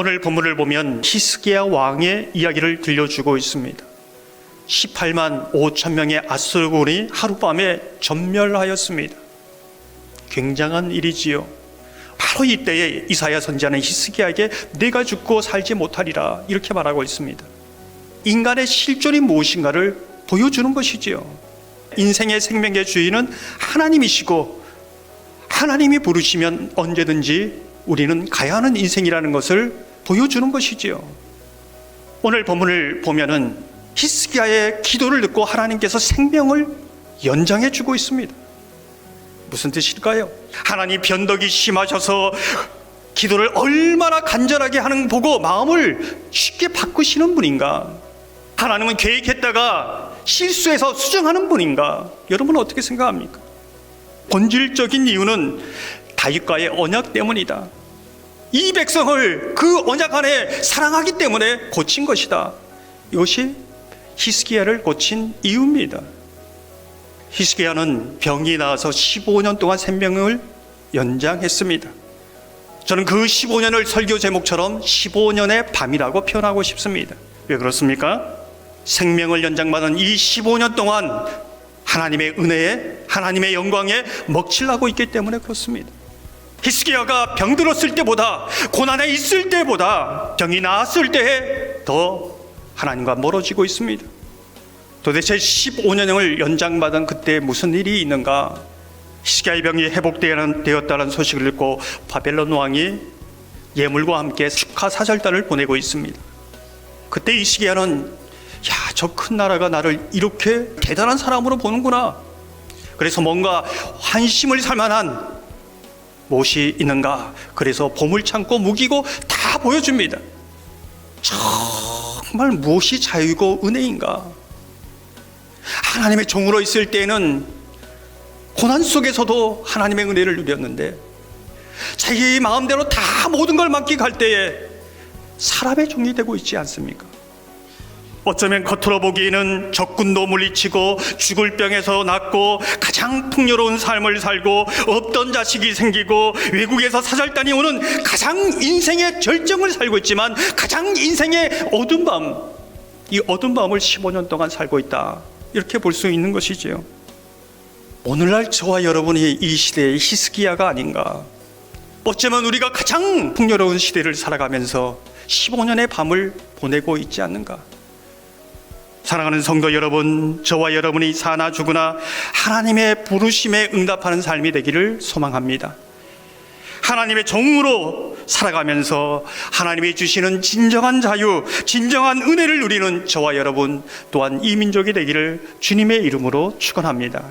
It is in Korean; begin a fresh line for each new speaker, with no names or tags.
오늘 본문을 보면 히스기야 왕의 이야기를 들려주고 있습니다. 18만 5천 명의 아수르군이 하룻밤에 전멸하였습니다. 굉장한 일이지요. 바로 이때에 이사야 선지자는 히스기야에게 내가 죽고 살지 못하리라 이렇게 말하고 있습니다. 인간의 실존이 무엇인가를 보여주는 것이지요. 인생의 생명의 주인은 하나님이시고 하나님이 부르시면 언제든지 우리는 가야 하는 인생이라는 것을 보여주는 것이지요. 오늘 본문을 보면은 히스기야의 기도를 듣고 하나님께서 생명을 연장해 주고 있습니다. 무슨 뜻일까요? 하나님 변덕이 심하셔서 기도를 얼마나 간절하게 하는 보고 마음을 쉽게 바꾸시는 분인가? 하나님은 계획했다가 실수해서 수정하는 분인가? 여러분은 어떻게 생각합니까? 본질적인 이유는 다윗과의 언약 때문이다. 이 백성을 그 언약 안에 사랑하기 때문에 고친 것이다. 이것이 히스기야를 고친 이유입니다. 히스기야는 병이 나와서 15년 동안 생명을 연장했습니다. 저는 그 15년을 설교 제목처럼 15년의 밤이라고 표현하고 싶습니다. 왜 그렇습니까? 생명을 연장받은 이 15년 동안 하나님의 은혜에 하나님의 영광에 먹칠하고 있기 때문에 그렇습니다. 히스기야가 병들었을 때보다 고난에 있을 때보다 병이 나았을 때에 더 하나님과 멀어지고 있습니다. 도대체 15년을 연장받은 그때 무슨 일이 있는가? 히스기야의 병이 회복되었다는 소식을 듣고 바벨론 왕이 예물과 함께 축하 사절단을 보내고 있습니다. 그때 히스기야는 야, 저 큰 나라가 나를 이렇게 대단한 사람으로 보는구나. 그래서 뭔가 환심을 살 만한 무엇이 있는가? 그래서 보물 창고 무기고 다 보여줍니다. 정말 무엇이 자유고 은혜인가? 하나님의 종으로 있을 때는 고난 속에서도 하나님의 은혜를 누렸는데 자기 마음대로 다 모든 걸 맡기고 갈 때에 사람의 종이 되고 있지 않습니까? 어쩌면 겉으로 보기에는 적군도 물리치고 죽을 병에서 낫고 가장 풍요로운 삶을 살고 없던 자식이 생기고 외국에서 사절단이 오는 가장 인생의 절정을 살고 있지만 가장 인생의 어두운 밤, 이 어두운 밤을 15년 동안 살고 있다. 이렇게 볼 수 있는 것이지요. 오늘날 저와 여러분이 이 시대의 히스기야가 아닌가. 어쩌면 우리가 가장 풍요로운 시대를 살아가면서 15년의 밤을 보내고 있지 않는가. 사랑하는 성도 여러분, 저와 여러분이 사나 죽으나 하나님의 부르심에 응답하는 삶이 되기를 소망합니다. 하나님의 종으로 살아가면서 하나님이 주시는 진정한 자유, 진정한 은혜를 누리는 저와 여러분 또한 이 민족이 되기를 주님의 이름으로 축원합니다.